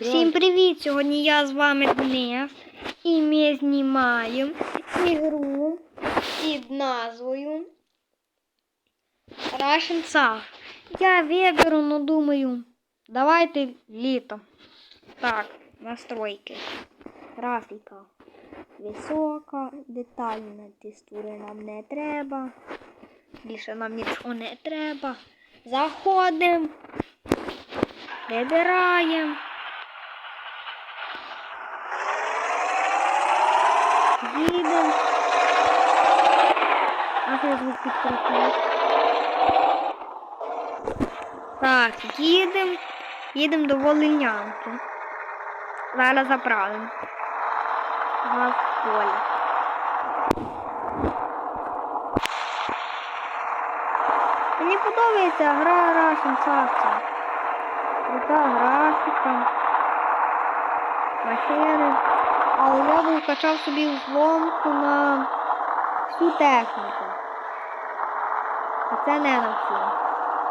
Всім привіт! Сьогодні я з вами Денис. І ми знімаємо ігру під назвою Russian Tsar. Я виберу, ну думаю, давайте літо. Так, настройки. Графіка висока, детальна текстури нам не треба. Більше нам нічого не треба. Заходимо. Вибираємо. Їдемо. А це звук підкрутив. Так, їдемо. Їдемо до Волинянки. Зараз заправимо. Газ в полі. Мені подобається гра Russian Savca. Крута графіка. Машини. Але я би вкачав собі зломку на всю техніку. А це не на всю.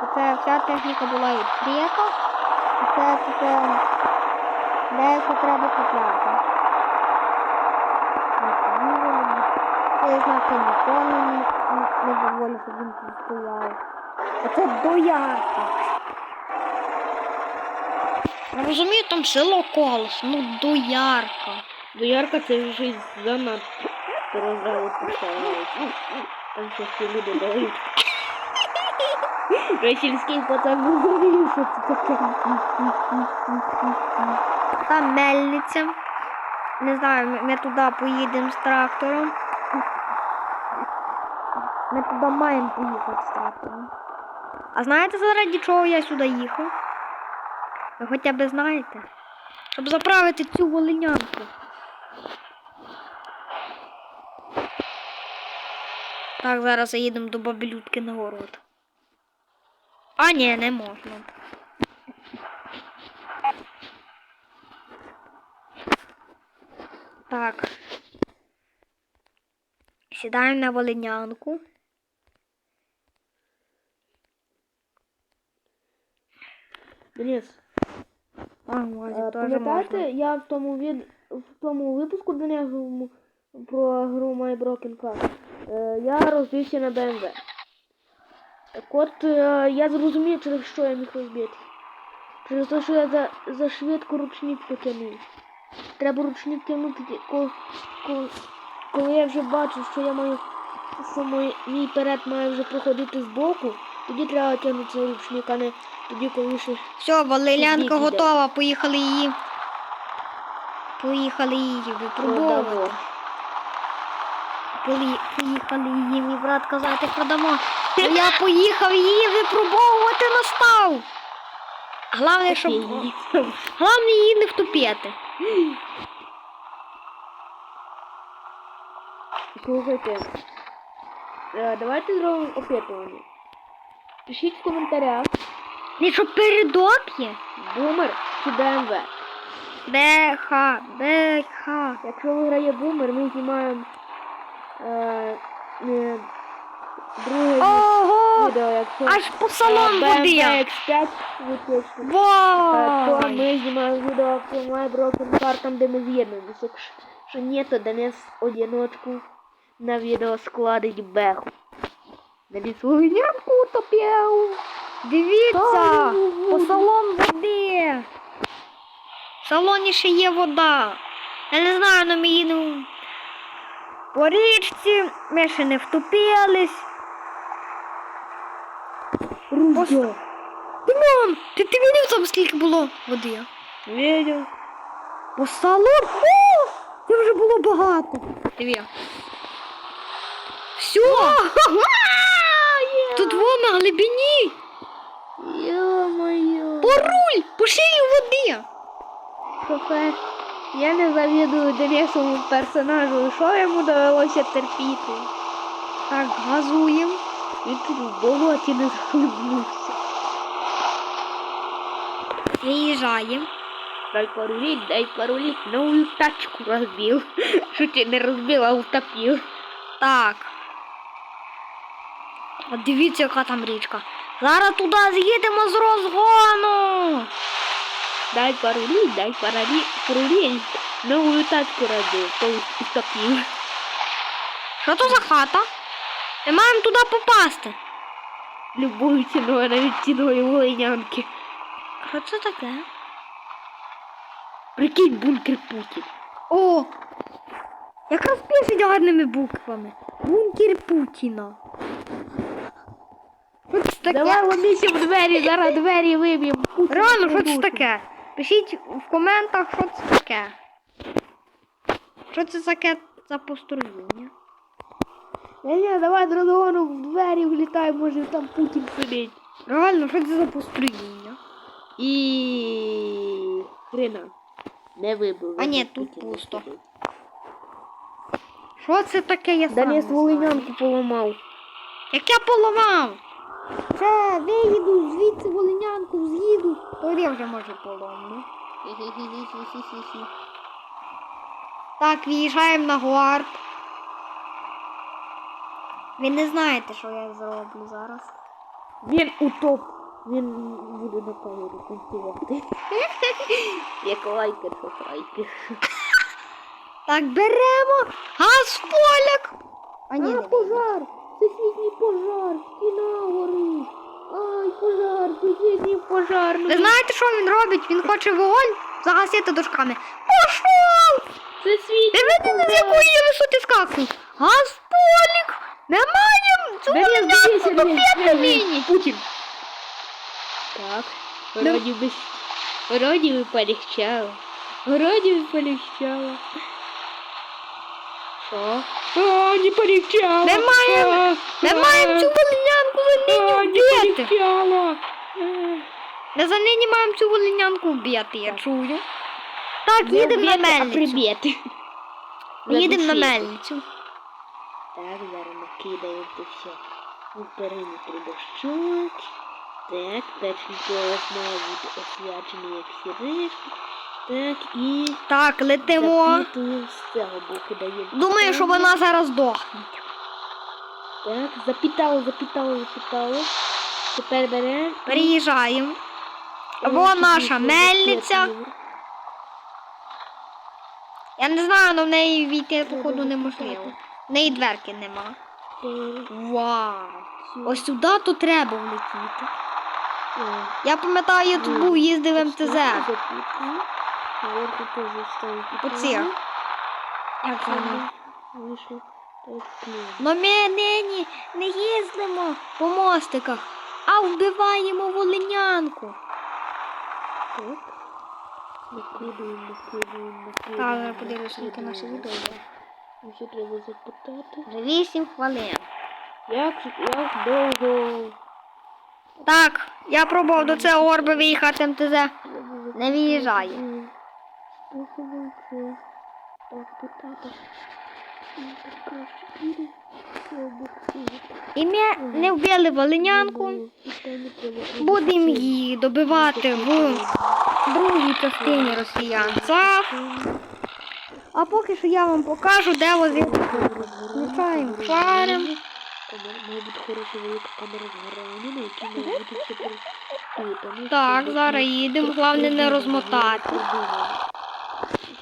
Оце вся техніка була відкрита. А це тепер деяко треба купляти. Це знаки ніколи не, доволі, щоб він стояв. Оце доярка. Розумію, там село Колос, ну доярка. Доярка це вже занадто розрали поставилися. Там ще всі люди дають. Вже сільський пацан не що це таке. Там мельниця. Не знаю, ми, ми туди поїдемо з трактором. Ми туди маємо поїхати з трактором. А знаєте, заради чого я сюди їхав? Ви хоча б знаєте? Щоб заправити цю волинянку. Так, зараз заїдемо до бабелютки на город. А ні, не можна. Так. Сідаємо на волинянку. Денис, А, Вазик е, теж пам'ятаєте, можна. я в тому від в тому випуску Денисовому про гру My Broken Car, е, я розбився на BMW. Так от е, я зрозумів, через що я міг розбити. Через те, що я за, за швидко ручник потягнув. Треба ручник тягнути, коли, коли, коли я вже бачу, що я маю, що мій, мій перед має вже проходити збоку, тоді треба тягнути ручник, а не тоді, коли ще Все, волинянка готова. Поїхали її. Поїхали її випробовувати. Поли- Поїхали її, мій брат казати, продамо. Ну, Я поїхав її випробовувати настав. Головне, щоб. Головне її не втопити. Слухайте, е, давайте зробимо опитування. Пишіть в коментарях, Не що передок є? бумер чи БМВ. БХ, БХ. Якщо виграє бумер, ми знімаємо е, е, друге Ого! відео, якщо Аж по салон BMW води. X5 випустимо. Е, То Вау! ми знімаємо відео про My Broken Car, там де ми з'єднуємося. Якщо що ні, то Денис одиночку на відео складить беху. Денис вогнянку утопив. Дивіться! По салон води. В салоні ще є вода. Я не знаю, але ми їдемо по річці, ми ще не втопились. Ружьо. Димон, ти, ти видів там скільки було води? Видел. По салон? О! Це вже було багато. Диви. Все! Тут во на глибині. Ё-моё. По руль, по шию води. Кафе. Я не завідую Денисовому персонажу. Що йому довелося терпіти? Так, газуємо. Він тут в болоті не захлебнувся. Виїжджаємо. Дай порулить, дай порулить. Новую тачку розбив. Шути не розбив, а утопив. Так. От дивіться, яка там річка. Зараз туди з'їдемо з розгону. дай паролі, дай паролі, паролі. Новую тачку родив, то утопив. Що то за хата? Ми маємо туди попасти. Любою ціною, навіть ціною волинянки. Що це таке? Прикинь, бункер Путін. О! Якраз пишуть гарними буквами. Бункер Путіна. Це таке? Давай ломися в двері, зараз двері виб'ємо. Реально, що це таке? Пишіть в коментах, що це таке. Що це таке за построєння? Ні, ні, давай драгону в двері влітай, може там Путін сидить. Реально, що це за построєння? І хрена. Не вибив. А ні, тут пусто. Що це таке, я сам Денис не. Волинянку поламав. Як я поламав? Це виїду звідси волинянку з'їду, то я вже може поломну. Так, виїжджаємо на гуард. Ви не знаєте, що я зроблю зараз. Він утоп. Він буде на камеру танцювати. Як лайкер, що лайкер. Так, беремо газ поляк. А ні, а, не пожар! Сусідній пожар! Стіна горить! Ай, пожар! Сусідній пожар! Ну, Ви знаєте, що він робить? Він хоче вогонь загасити дошками. Пошов! Це світ! Дивіться, з якої я висоти скакну. Газ в полік! Немає цю Денис, топити Денис. мені. Путін! Так, Ну. вроді би... Вроді би полегчало. Вроді би полегчало. Що? А, не полегчало! Ми А, Ми маємо цю волинянку за а, нині не вбити. полегчало! За нині маємо цю волинянку вбити, я чую. Так, їдемо на мельницю. Їдемо на мельницю. Так, зараз накидаємо це все у периметр дощок. Так, перший поверх має бути освячений як сіришка. Так, і Так, летимо. запітуємо з цього боку даємо. Думаю, що вона зараз дохне. Так, запітало, запітало, запітало. Тепер беремо. Переїжджаємо. Во наша мельниця. Я не знаю, але в неї війти, походу, неможливо. В неї дверки нема. Вау. Ось сюди то треба влетіти. Я пам'ятаю, я тут був, їздив в МТЗ. Наверху тоже ставить. Вийшло. Так. Но ми нині не їздимо по мостиках, а вбиваємо волинянку. Так. Накидуємо, накидуємо, накидуємо. Так, я подивлюся, яке наше відео. Ще треба запитати. 8 хвилин. Як, як довго? Так, я пробував до цього орби виїхати МТЗ. Не виїжджає. Це буксує. І ми не вбили волинянку. Будемо її добивати в другій частині росіян. А поки що я вам покажу, де возити. Включаємо перепутано. Так, зараз їдемо. Головне не розмотати.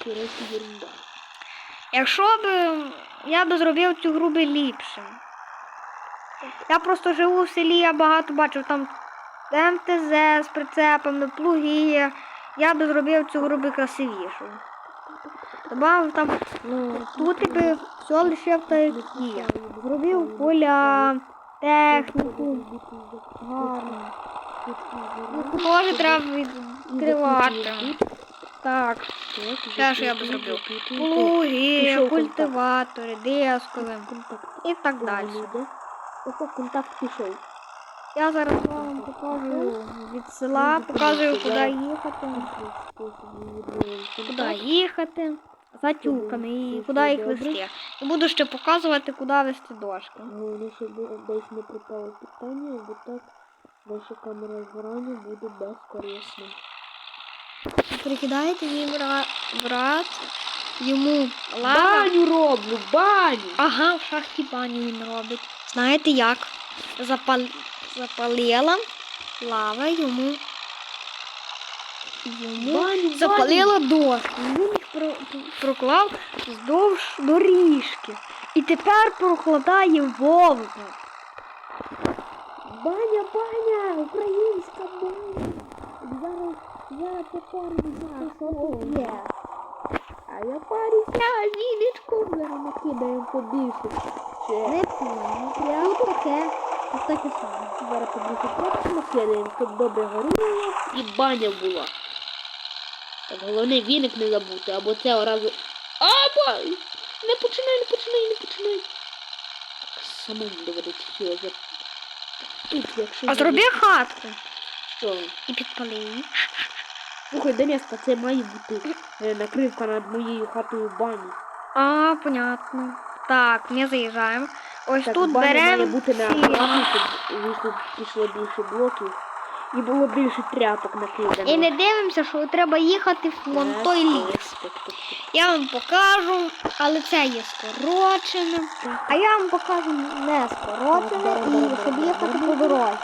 Коротше, ерунда. Якщо б я би зробив цю гру би ліпше. Я просто живу в селі, я багато бачив там МТЗ з прицепами, плуги. Я би зробив цю гру би красивішою. Добавив там, ну, тут би все лишив так як. Зробив поля, техніку. Гарно. Ну, треба відкривати. Так. Ще що я б зробив? Плуги, культиватори, дискові і так далі. Контакт пішов. Я зараз вам покажу від села, показую, куди їхати, куди їхати, за тюками і куди їх вести. І буду ще показувати, куди вести дошки. Головне, щоб десь не припало питання, бо так наша камера згорання буде безкорисна. Прикидаєте мій бра- брат, йому лава. Баню роблю, баню! Ага, в шахті баню він робить. Знаєте як? Запал... Запалила лава йому йому Баню, запалила дошку. Він їх про- проклав вздовж доріжки. І тепер прокладає вовка. Баня, баня, українська баня. Зараз я попарюся, що тут є. А я парюся, віночку зараз накидаємо побільше. Не понял. Прямо таке. Ось таке саме. Зараз побільше просто накидаємо, щоб добре горіло і баня була. Так, головне віник не забути, або це одразу. Або! Не починай, не починай, не починай. Самому доведеться все за... Тут, якщо... А зроби хатку Що? і підпали її. Слухай, Денеска, це має бути е, накривка над моєю хатою бані. А, понятно. Так, ми заїжджаємо. Ось Так, тут баня має беремо. бути не ці- щоб вийшло, пішло більше блоків. І було більше тряпок накидано. І не дивимося, що треба їхати в вон Е, той ліс. так, так, так, так. Я вам покажу, але це є скорочене. А я вам покажу не скорочене і щоб їхати по дорозі.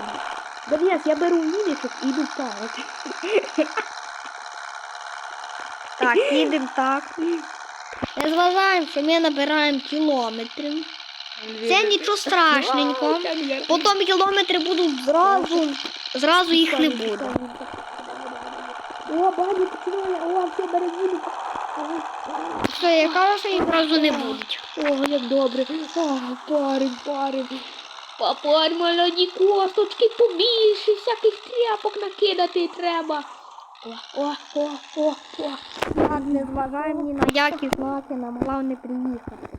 Денис, я беру віничок і йду парити. Так, їдемо так. Не зважаємо, що ми набираємо кілометри. Це нічого страшненького. Потім кілометри будуть зразу, зразу їх не буде. О, баня починає, о, все, бери. Все, я кажу, що їх зразу не будуть. О, як добре. О, парень, парень. Папарь, молоді косточки побільше, всяких тряпок накидати треба. О, о, о, о, о. Так, не зважаємо ні на які знаки, нам головне приїхати.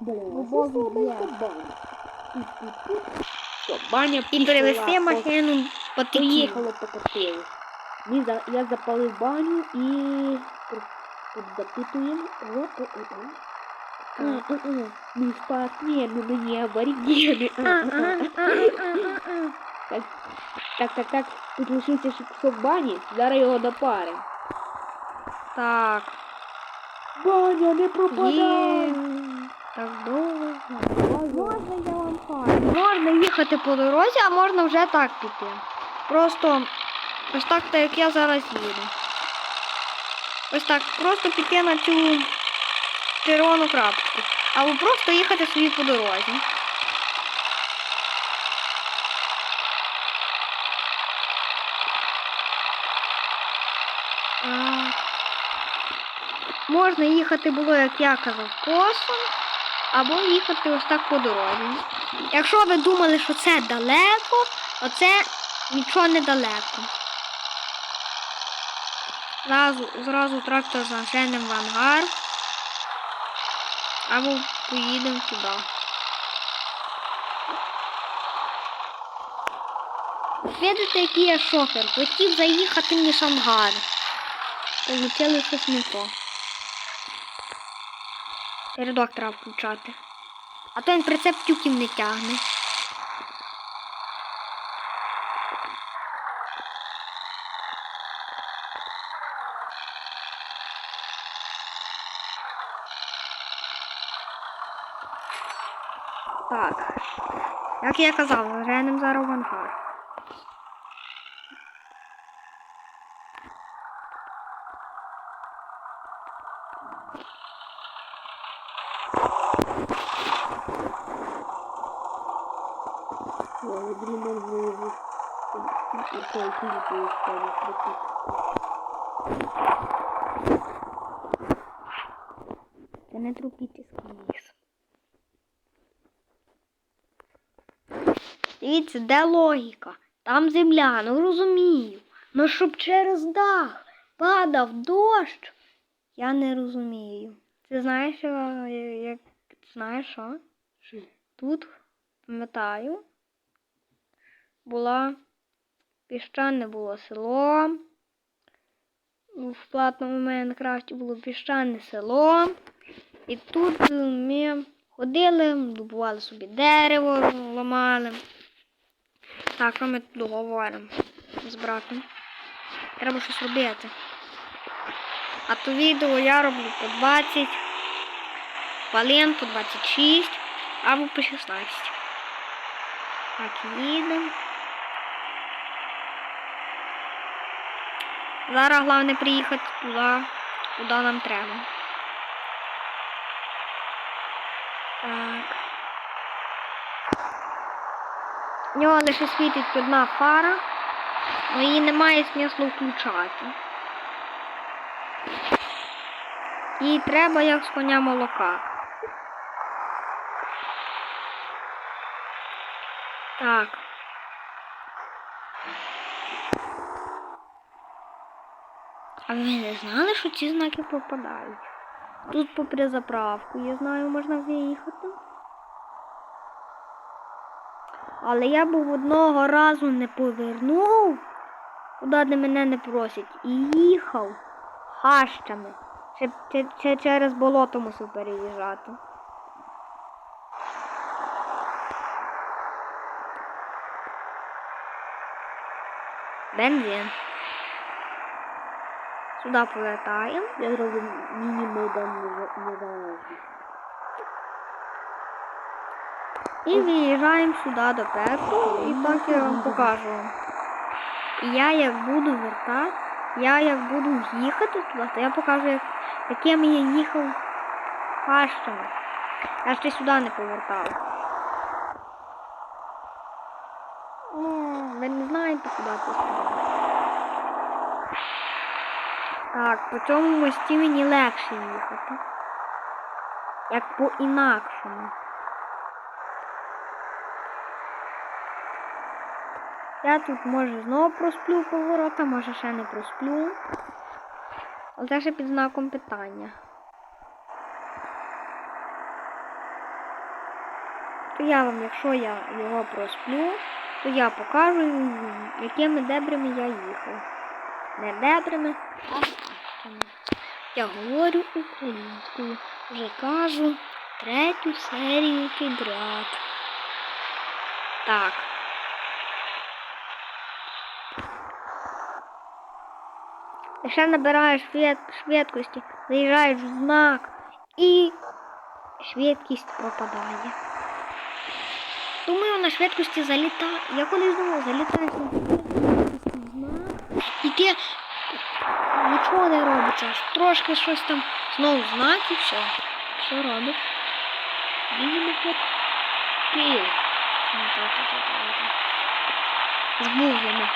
Блін, це слабенька баня. Все, баня І пішла. перевести О, машину по текілу. Поїхали покатили. Ми за, я запалив баню і тут- тут запитуємо. О, о, о, о. А, а, а. Не аборигены. Так, так, так. Тут лишився ще кусок бані. Зараз його допаримо. Так, Баня, не пропадай. є. Так довго. Можна я вам кажу? Можна їхати по дорозі, а можна вже так піти. Просто ось так, так як я зараз їду. Ось так, просто піти на цю червону крапку. Або просто їхати собі по дорозі. Можна їхати було, як я казав, косом, або їхати ось так по дорозі. Якщо ви думали, що це далеко, оце нічого не далеко. Зразу, зразу трактор заженемо в ангар. Або поїдемо туди. Видите, який я шофер. Хотів заїхати між ангар. Получили щось не то. Передок треба включати. А то він прицеп тюків не тягне. Так. Як я казав, женем зараз в ангар. Ой, блин, он выявил. Ой, Филипп, я устал, Це не тропічний ліс. Дивіться, де логіка? Там земля, ну розумію. Ну щоб через дах падав дощ, я не розумію. Ти знаєш, що, я- як знаєш? Що? Тут, пам'ятаю, була піщане було село. В платному Майнкрафті було піщане село. І тут е, ми ходили, добували собі дерево, ламали. Так, що ми тут говоримо з братом? Треба щось робити. А то відео я роблю по 20 хвилин, по 26 або по 16. Так, їдемо. Зараз головне приїхати туди, куди нам треба. Так. В нього лише світить одна фара, але її немає смислу включати. І треба як з коня молока. Так. А ви не знали, що ці знаки пропадають? Тут попри заправку, я знаю, можна виїхати. Але я був одного разу не повернув, куди мене не просять, і їхав хащами. Ще, ще, ще через болото мусив переїжджати. Бензин. Сюди повертаємо. Я зроблю міні-майдан незалежності. І виїжджаємо сюди до першого, і так я вам покажу. І я як буду вертати, я як буду їхати туди, то я покажу, як, яким я їхав хащами. Я ще сюди не повертав. О, ви не знаєте, куди це сюди. Так, по цьому мості мені легше їхати. Як по-інакшому. Я тут може знову просплю поворота, може ще не просплю. Але це ще під знаком питання. То я вам, якщо я його просплю, то я покажу, якими дебрями я їхав. Не дебрями, а. Я говорю українською. Вже кажу третю серію підряд. Так. Лише набираєш швидкості, заїжджаєш в знак і швидкість пропадає. Думаю, на швидкості залітає. Я колись думав, залітаєш знак. І ти нічого не робиться. аж Трошки щось там знову знак і все. Що робиш? Їдемо під Київ. Ну, так, так, так, так, так. З бузами.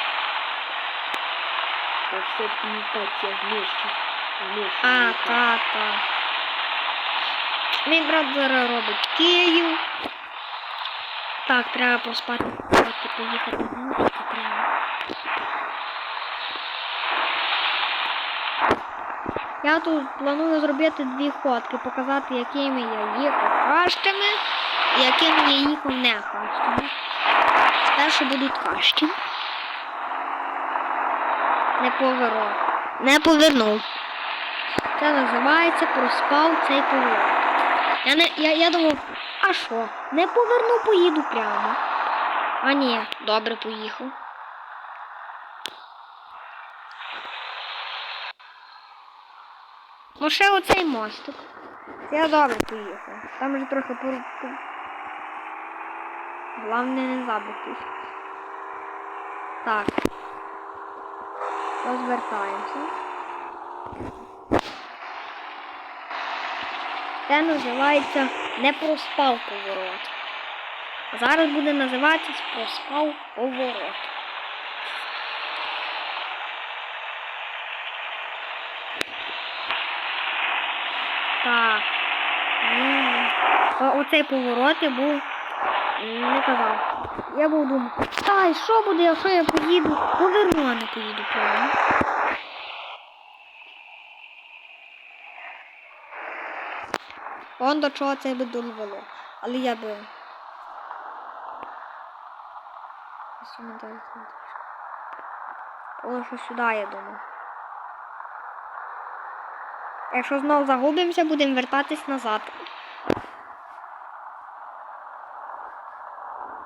А все коммуникация вместе. Вместе. А, та, та. Мій брат зараз робить Київ. Так, треба поспати, поки поїхати на вулицю треба. Я тут планую зробити дві ходки, показати, якими я їхав хащами і якими я їхав не хащами. Спершу будуть хащі. Не поворот. Не повернув. Це називається проспав цей поворот. Я, не, я, я думав, а що? Не поверну, поїду прямо. А ні, добре поїхав. Ще оцей мостик. Я добре поїхав. Там вже трохи по... Головне не забутись. Так. Розвертаємося. Це називається не проспав поворот. Зараз буде називатися проспав поворот. Так. Оцей поворот я був не казав. Я був думав, ай, що буде, якщо я поїду, поверну, а не поїду прямо. Он до чого це би довело. Але я би. О, що сюди, я думаю. Якщо знову загубимося, будемо вертатись назад.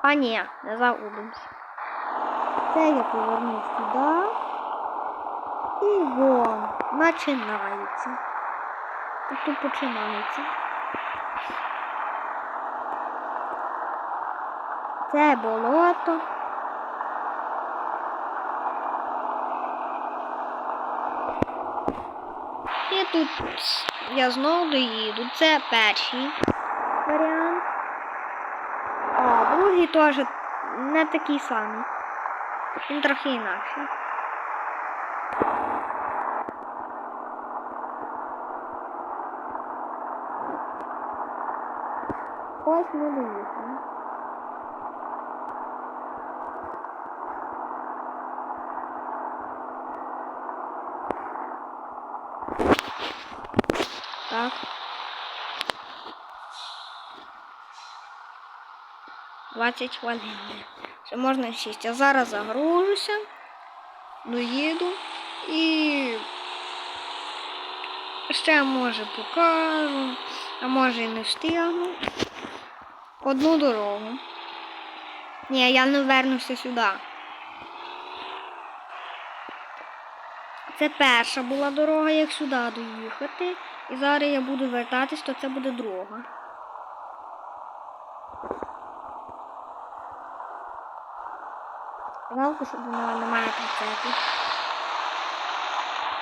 А ні, не загубимося. Це я поверну сюди. І вон, починається. Тут починається. Це болото. Тут я знову доїду. Це перший варіант. А другий теж не такий самий. Він трохи інакший. Ось ми доїхали. Так. 20 хвилин. Ще можна сісти. Я зараз загружуся, доїду і ще може покажу, а може і не встигну. Одну дорогу. Ні, я не вернуся сюди. Це перша була дорога, як сюди доїхати. І зараз я буду вертатись, то це буде друга. Жалко, що немає прицепів.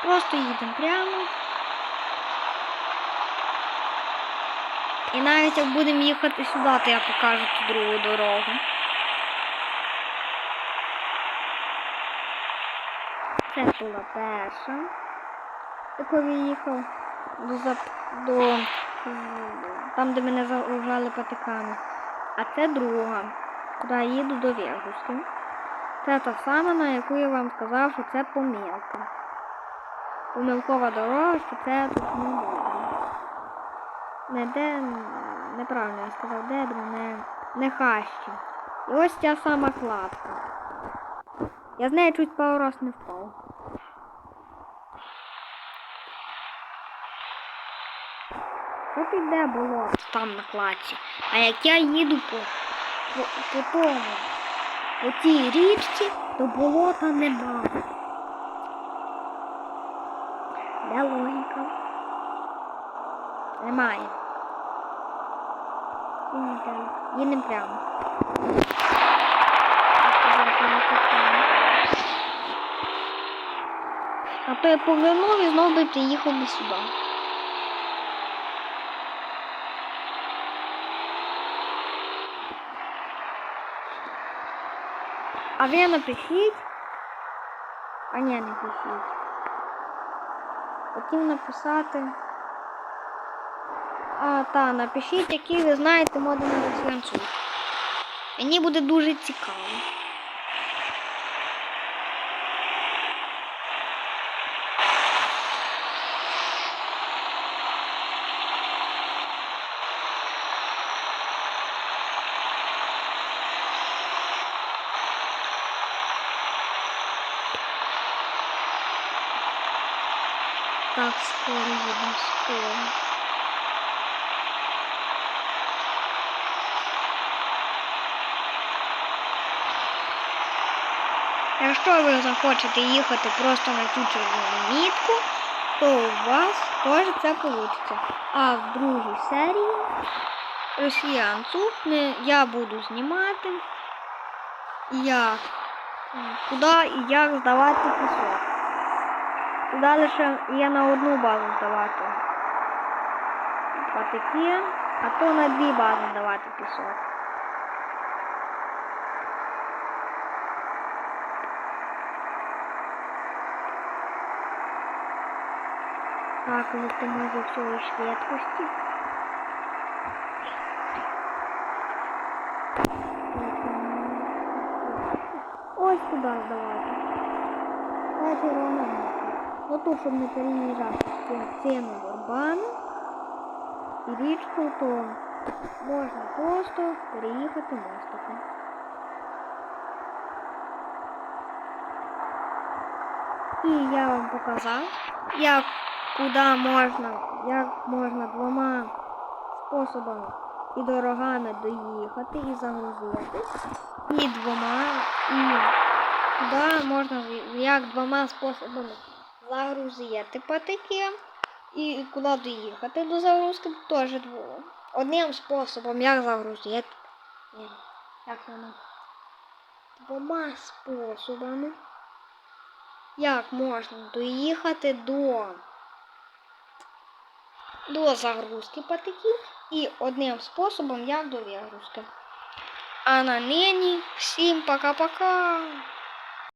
Просто їдемо прямо. І навіть як будемо їхати сюди, то я покажу ту другу дорогу. Це була перша, яку я їхав до, зап- до там, де мене загружали патиками. А це друга, куди я їду до Віргуски. Це та сама, на яку я вам сказав, що це помилка. Помилкова дорога, що це тут не буде. Не де, неправильно я сказав, дебри, не, не хащі. І ось ця сама кладка. Я з нею чуть пару раз не впав. Що піде було там на кладці? А як я їду по, по, по тому, по цій річці, то болота нема. Де логіка? Немає. Їдемо прямо. А то я повернув і знову би приїхав би сюди. А ви напишіть. А ні, не пишіть. Хотів написати. А, та, напишіть, які ви знаєте моди на росіянцю. Мені буде дуже цікаво. Так, скоро їдемо. Якщо ви захочете їхати просто на цю червону мітку, то у вас теж це вийде. А в другій серії росіянцю не, я буду знімати, як, куди і як здавати пісок. Туди лише є на одну базу здавати патики, а то на дві бази здавати пісок. Так, летимо за всієї швидкості. Ось туди здавати. Це червона мапа. Ну тут, щоб не переїжджати з цими горбами і річку, то можна просто переїхати мостиком. І я вам показав, як куди можна, як можна двома способами і дорогами доїхати і загрузити. І двома, і куди можна як двома способами загрузити патики і куди доїхати до загрузки теж двома. Одним способом як загрузити. Ні, як воно? Двома способами. Як можна доїхати до до загрузки патиків і одним способом як до вигрузки. А на нині всім пока-пока.